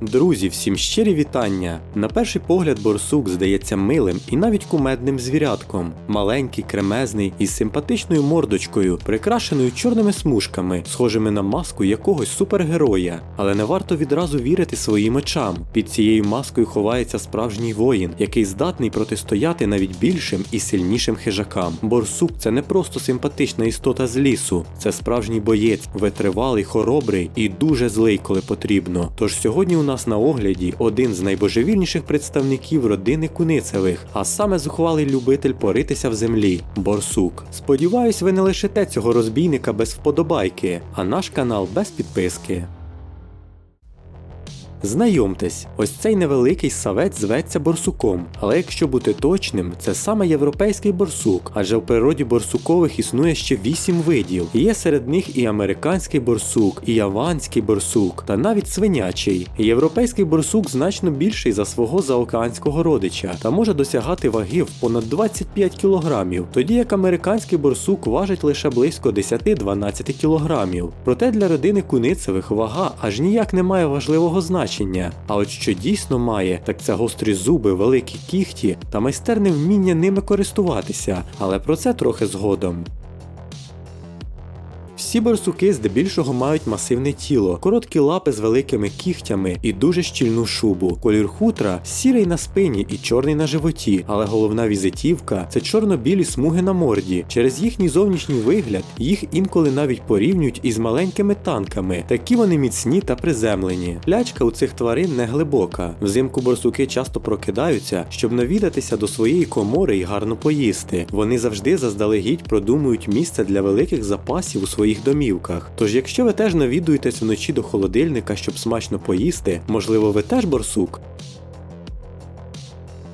Друзі, всім щирі вітання. На перший погляд борсук здається милим і навіть кумедним звірятком. Маленький, кремезний із симпатичною мордочкою, прикрашеною чорними смужками, схожими на маску якогось супергероя. Але не варто відразу вірити своїм очам. Під цією маскою ховається справжній воїн, який здатний протистояти навіть більшим і сильнішим хижакам. Борсук це не просто симпатична істота з лісу, це справжній боєць, витривалий, хоробрий і дуже злий, коли потрібно. Тож сьогодні у нас на огляді один з найбожевільніших представників родини Куницевих, а саме зухвалий любитель поритися в землі борсук. Сподіваюсь, ви не лишите цього розбійника без вподобайки, а наш канал без підписки. Знайомтесь, ось цей невеликий савець зветься борсуком, але якщо бути точним, це саме європейський борсук, адже в природі борсукових існує ще вісім видів. Є серед них і американський борсук, і яванський борсук, та навіть свинячий. Європейський борсук значно більший за свого заокеанського родича та може досягати ваги в понад 25 кілограмів, тоді як американський борсук важить лише близько 10-12 кілограмів. Проте для родини куницевих вага аж ніяк не має важливого значення. А от що дійсно має, так це гострі зуби, великі кіхті та майстерне вміння ними користуватися, але про це трохи згодом. Всі борсуки здебільшого мають масивне тіло, короткі лапи з великими кігтями і дуже щільну шубу. Колір хутра сірий на спині і чорний на животі, але головна візитівка це чорно-білі смуги на морді. Через їхній зовнішній вигляд їх інколи навіть порівнюють із маленькими танками. Такі вони міцні та приземлені. Лячка у цих тварин не глибока. Взимку борсуки часто прокидаються, щоб навідатися до своєї комори і гарно поїсти. Вони завжди заздалегідь продумують місце для великих запасів у своїх домівках. Тож, якщо ви теж навідуєтесь вночі до холодильника, щоб смачно поїсти, можливо, ви теж борсук.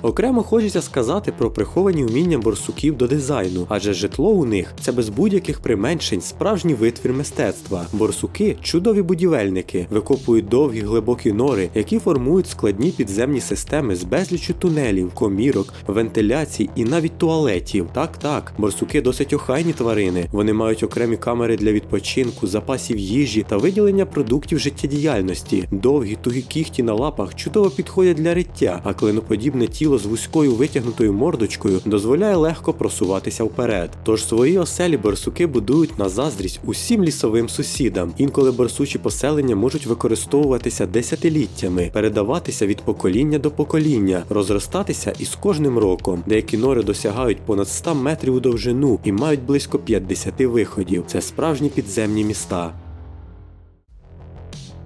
Окремо хочеться сказати про приховані вміння борсуків до дизайну, адже житло у них це без будь-яких применшень справжній витвір мистецтва. Борсуки чудові будівельники, викопують довгі глибокі нори, які формують складні підземні системи з безліччю тунелів, комірок, вентиляцій і навіть туалетів. Так, так, борсуки досить охайні тварини. Вони мають окремі камери для відпочинку, запасів їжі та виділення продуктів життєдіяльності. Довгі тугі кіхті на лапах чудово підходять для риття, а клиноподібне тіло з вузькою витягнутою мордочкою дозволяє легко просуватися вперед. Тож свої оселі борсуки будують на заздрість усім лісовим сусідам. Інколи борсучі поселення можуть використовуватися десятиліттями, передаватися від покоління до покоління, розростатися із кожним роком. Деякі нори досягають понад 100 метрів у довжину і мають близько 50 виходів. Це справжні підземні міста.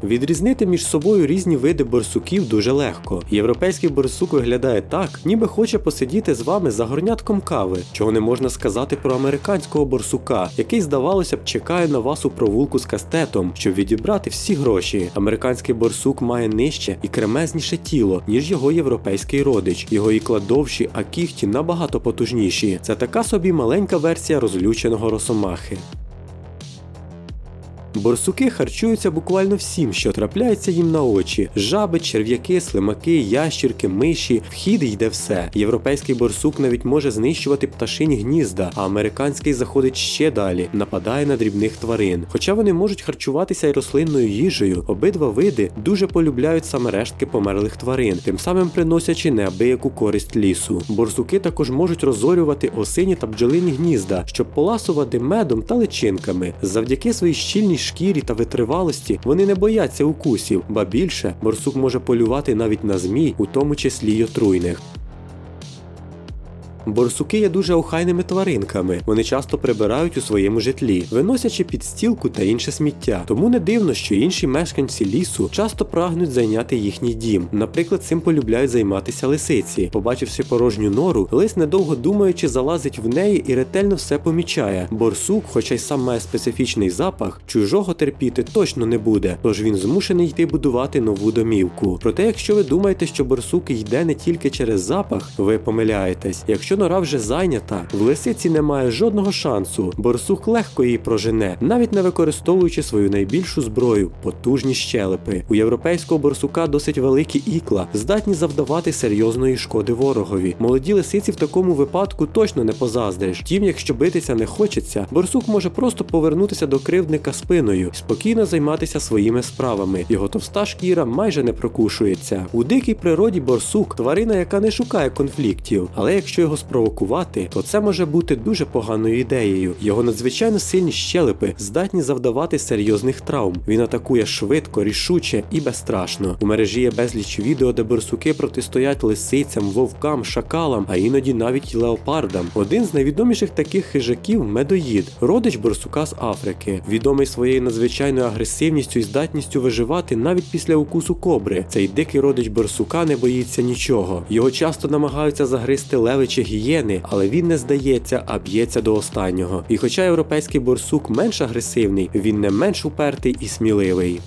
Відрізнити між собою різні види борсуків дуже легко. Європейський борсук виглядає так, ніби хоче посидіти з вами за горнятком кави, чого не можна сказати про американського борсука, який, здавалося б, чекає на вас у провулку з кастетом, щоб відібрати всі гроші. Американський борсук має нижче і кремезніше тіло, ніж його європейський родич. Його ікла довші, а кіхті набагато потужніші. Це така собі маленька версія розлюченого росомахи. Борсуки харчуються буквально всім, що трапляється їм на очі: жаби, черв'яки, слимаки, ящірки, миші. В хід йде все. Європейський борсук навіть може знищувати пташині гнізда, а американський заходить ще далі, нападає на дрібних тварин. Хоча вони можуть харчуватися й рослинною їжею, обидва види дуже полюбляють саме рештки померлих тварин, тим самим приносячи неабияку користь лісу. Борсуки також можуть розорювати осині та бджолині гнізда, щоб поласувати медом та личинками. Завдяки своїй щільній шкірі та витривалості вони не бояться укусів, ба більше борсук може полювати навіть на змій, у тому числі й отруйних. Борсуки є дуже охайними тваринками. Вони часто прибирають у своєму житлі, виносячи підстілку та інше сміття. Тому не дивно, що інші мешканці лісу часто прагнуть зайняти їхній дім. Наприклад, цим полюбляють займатися лисиці. Побачивши порожню нору, лис, недовго думаючи, залазить в неї і ретельно все помічає. Борсук, хоча й сам має специфічний запах, чужого терпіти точно не буде, тож він змушений йти будувати нову домівку. Проте, якщо ви думаєте, що борсук йде не тільки через запах, ви помиляєтесь. Якщо нора вже зайнята, в лисиці немає жодного шансу. Борсук легко її прожене, навіть не використовуючи свою найбільшу зброю потужні щелепи. У європейського борсука досить великі ікла, здатні завдавати серйозної шкоди ворогові. Молоді лисиці в такому випадку точно не позаздриш. Втім, якщо битися не хочеться, борсук може просто повернутися до кривдника спиною спокійно займатися своїми справами. Його товста шкіра майже не прокушується. У дикій природі борсук тварина, яка не шукає конфліктів, але якщо його спровокувати, то це може бути дуже поганою ідеєю. Його надзвичайно сильні щелепи здатні завдавати серйозних травм. Він атакує швидко, рішуче і безстрашно. У мережі є безліч відео, де борсуки протистоять лисицям, вовкам, шакалам, а іноді навіть леопардам. Один з найвідоміших таких хижаків медоїд, родич борсука з Африки, відомий своєю надзвичайною агресивністю і здатністю виживати навіть після укусу кобри. Цей дикий родич борсука не боїться нічого. Його часто намагаються загризти леви чи гієни, але він не здається, а б'ється до останнього. І хоча європейський борсук менш агресивний, він не менш упертий і сміливий.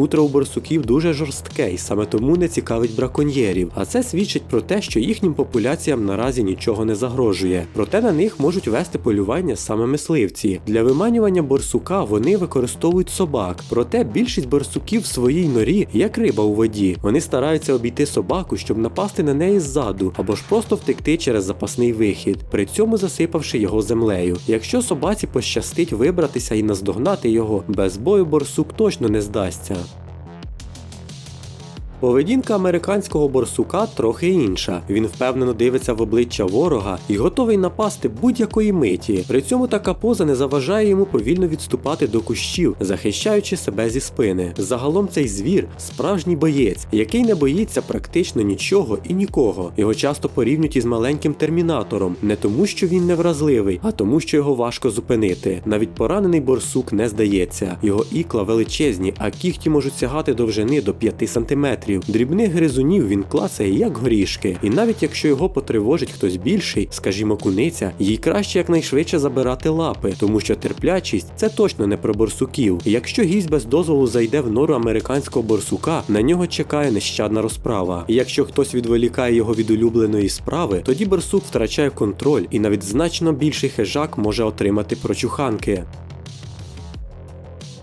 Хутро у борсуків дуже жорстке і саме тому не цікавить браконьєрів, а це свідчить про те, що їхнім популяціям наразі нічого не загрожує. Проте на них можуть вести полювання саме мисливці. Для виманювання борсука вони використовують собак. Проте більшість борсуків в своїй норі як риба у воді. Вони стараються обійти собаку, щоб напасти на неї ззаду, або ж просто втекти через запасний вихід, при цьому засипавши його землею. Якщо собаці пощастить вибратися і наздогнати його, без бою борсук точно не здасться. Поведінка американського борсука трохи інша. Він впевнено дивиться в обличчя ворога і готовий напасти будь-якої миті. При цьому така поза не заважає йому повільно відступати до кущів, захищаючи себе зі спини. Загалом цей звір справжній боєць, який не боїться практично нічого і нікого. Його часто порівнюють із маленьким термінатором, не тому, що він невразливий, а тому, що його важко зупинити. Навіть поранений борсук не здається. Його ікла величезні, а кігті можуть сягати довжини до 5 сантиметрів. Дрібних гризунів він клацає як горішки, і навіть якщо його потривожить хтось більший, скажімо, куниця, їй краще якнайшвидше забирати лапи, тому що терплячість це точно не про борсуків. Якщо гість без дозволу зайде в нору американського борсука, на нього чекає нещадна розправа. Якщо хтось відволікає його від улюбленої справи, тоді борсук втрачає контроль, і навіть значно більший хижак може отримати прочуханки.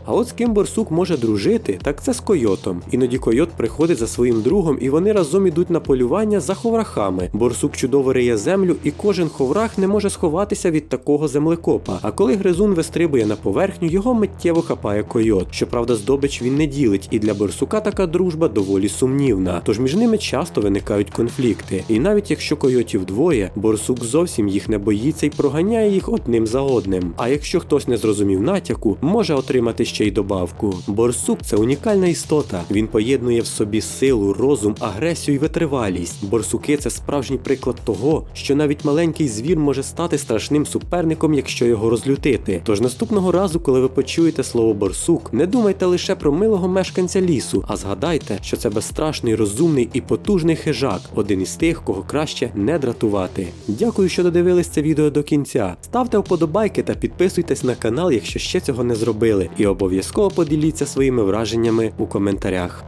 А от з ким борсук може дружити, так це з койотом. Іноді койот приходить за своїм другом, і вони разом ідуть на полювання за ховрахами. Борсук чудово риє землю, і кожен ховрах не може сховатися від такого землекопа. А коли гризун вистрибує на поверхню, його миттєво хапає койот. Щоправда, здобич він не ділить, і для борсука така дружба доволі сумнівна. Тож між ними часто виникають конфлікти. І навіть якщо койотів двоє, борсук зовсім їх не боїться і проганяє їх одним за одним. А якщо хтось не зрозумів натяку, може отримати ще й добавку. Борсук це унікальна істота. Він поєднує в собі силу, розум, агресію і витривалість. Борсуки це справжній приклад того, що навіть маленький звір може стати страшним суперником, якщо його розлютити. Тож наступного разу, коли ви почуєте слово борсук, не думайте лише про милого мешканця лісу, а згадайте, що це безстрашний, розумний і потужний хижак, один із тих, кого краще не дратувати. Дякую, що додивились це відео до кінця. Ставте вподобайки та підписуйтесь на канал, якщо ще цього не зробили, і обов'язково поділіться своїми враженнями у коментарях.